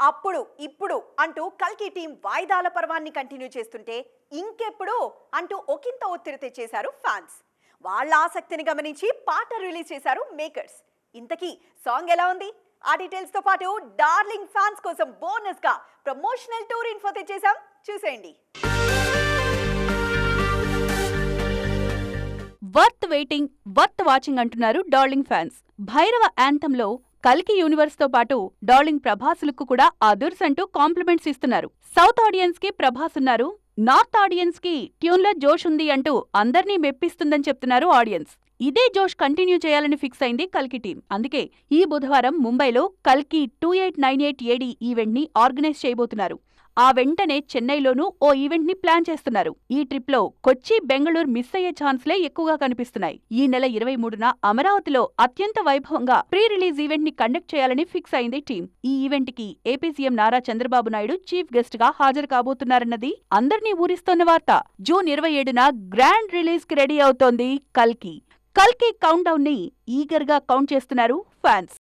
అప్పుడు ఇప్పుడు అంటూ కల్కి టీం వాయిదాల పర్వాన్ని కంటిన్యూ చేస్తుంటే ఇంకెప్పుడు అంటూ ఒకంత ఒత్తిడి తెచ్చేశారు ఫ్యాన్స్. వాళ్ళ ఆసక్తిని గమనించి పాట రిలీజ్ చేశారు మేకర్స్. ఇంతకీ సాంగ్ ఎలా ఉంది? ఆ డీటెయిల్స్తో పాటు డార్లింగ్ ఫ్యాన్స్ కోసం బోనస్గా ప్రమోషనల్ టూర్ ఇన్ఫో తెచ్చేసాం చూసేయండి. వర్త్ వెయిటింగ్ వర్త్ వాచింగ్ అంటున్నారు డార్లింగ్ ఫ్యాన్స్. భైరవ యాంథంలో కల్కి యూనివర్స్తో పాటు డార్లింగ్ ప్రభాస్ లుక్ కూడా అదుర్స్ అంటూ కాంప్లిమెంట్స్ ఇస్తున్నారు. సౌత్ ఆడియన్స్కి ప్రభాస్ ఉన్నారు. నార్త్ ఆడియన్స్కి ట్యూన్లో జోష్ ఉంది అంటూ అందర్నీ మెప్పిస్తుందని చెప్తున్నారు ఆడియన్స్. ఇదే జోష్ కంటిన్యూ చేయాలని ఫిక్స్ అయింది కల్కి టీం అందుకే ఈ బుధవారం ముంబైలో కల్కి two eight nine eight A D ఈవెంట్ని organise చేయబోతున్నారు. ఆ వెంటనే చెన్నైలోనూ ఓ ఈవెంట్ని ప్లాన్ చేస్తున్నారు. ఈ ట్రిప్లో కొచ్చి బెంగళూరు మిస్ అయ్యే ఛాన్స్లే ఎక్కువగా కనిపిస్తున్నాయి. ఈ నెల ఇరవై మూడున అమరావతిలో అత్యంత వైభవంగా ప్రీ రిలీజ్ ఈవెంట్ని కండక్ట్ చేయాలని ఫిక్స్ అయింది టీం ఈ ఈవెంట్కి AP CM Nara Chandrababu Naidu chief గెస్ట్గా హాజరు కాబోతున్నారన్నది అందర్నీ ఊరిస్తోన్న వార్త. జూన్ ఇరవై ఏడున గ్రాండ్ రిలీజ్కి రెడీ అవుతోంది కల్కి. కల్కి కౌంట్ డౌన్ని ఈగర్గా కౌంట్ చేస్తున్నారు ఫ్యాన్స్.